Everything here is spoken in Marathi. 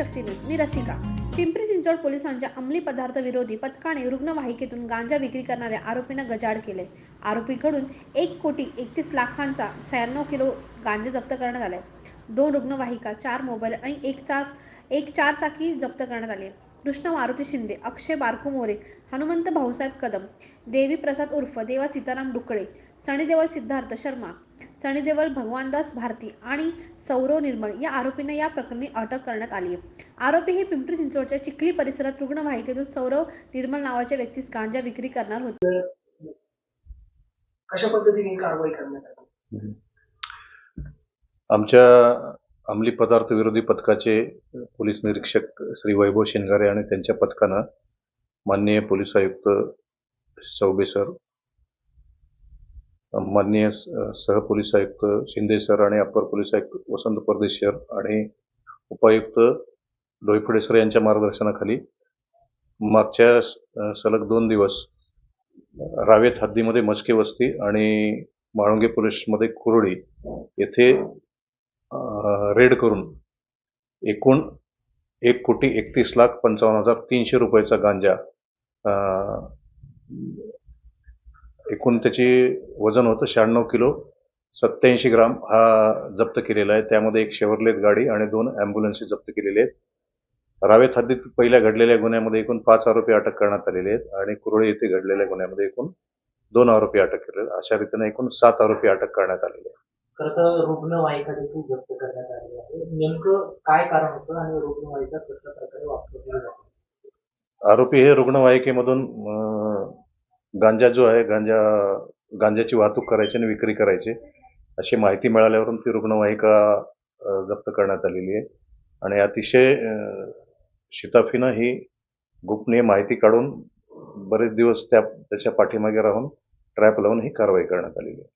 शक्ती न्यूज मी रसिका. पिंपरी चिंचवड पोलिसांच्या अंमली पदार्थ विरोधी पथकाने रुग्णवाहिकेतून गांजा विक्री करणाऱ्या आरोपींना गजाड केले. आरोपीकडून एक कोटी एकतीस लाखांचा शहाण्णव किलो गांजा जप्त करण्यात आलाय दोन रुग्णवाहिका चार मोबाईल आणि एक चार एक चार चाकी जप्त करण्यात आली. कृष्ण मारुती शिंदे अक्षय बारकू मोरे हनुमंत भाऊसाहेब कदम देवी प्रसाद उर्फ देवा सीताराम डुकळे सनी देवल सिद्धार्थ शर्मा सनी देवल भगवानदास भारती आणि सौरव निर्मल या आरोपींना या प्रकरणी अटक करण्यात आली आहे. आरोपी हे पिंपरी चिंचवडच्या चिखली परिसरात रुग्णवाहिकेतून सौरव निर्मल नावाच्या व्यक्तीस गांजा विक्री करणार होते. कशा पद्धतीने कारवाई करण्यात आली? आमच्या अंमली पदार्थ विरोधी पथकाचे पोलीस निरीक्षक श्री वैभव शेंगारे आणि त्यांच्या पथकानं माननीय पोलीस आयुक्त चौबे सर माननीय स- सहपोलीस आयुक्त शिंदे सर आणि अप्पर पोलीस आयुक्त वसंत परदेश सर आणि उपायुक्त डोईफोडे सर यांच्या मार्गदर्शनाखाली मागच्या स- सलग दोन दिवस रावेत हद्दीमध्ये मस्के वस्ती आणि म्हाळुंगे पोलीसमध्ये कुरडी येथे रेड करून एकूण एक कोटी एकतीस लाख पंचावन्न हजार तीनशे रुपयाचा गांजा एकूण त्याची वजन होतं शहाण्णव किलो. सत्याऐंशी ग्राम हा जप्त केलेला आहे. त्यामध्ये एक शेवरलेत गाडी आणि दोन ॲम्ब्युलन्सेस जप्त केलेले आहेत. रावेत हद्दीत पहिल्या घडलेल्या गुन्ह्यामध्ये एकूण पाच आरोपी अटक करण्यात आलेले आहेत आणि कुरळे येथे घडलेल्या गुन्ह्यामध्ये एकूण दोन आरोपी अटक केले. अशा रीतीने एकूण सात आरोपी अटक करण्यात आलेले आहेत. खरं तर रुग्णवाहिका देखील जप्त करण्यात आली आहे. नेमकं काय कारण होतं आणि रुग्णवाहिका कशा प्रकारे वापरली जाते आरोपी हे रुग्णवाहिकेमधून गांजा जो आहे गांजा गांजाची वाहतूक करायची आणि विक्री करायची अशी माहिती मिळाल्यावरून ती रुग्णवाहिका जप्त करण्यात आलेली आहे. आणि अतिशय शिताफीनं ही गोपनीय माहिती काढून बरेच दिवस त्या त्याच्या पाठीमागे राहून ट्रॅप लावून ही कारवाई करण्यात आलेली आहे.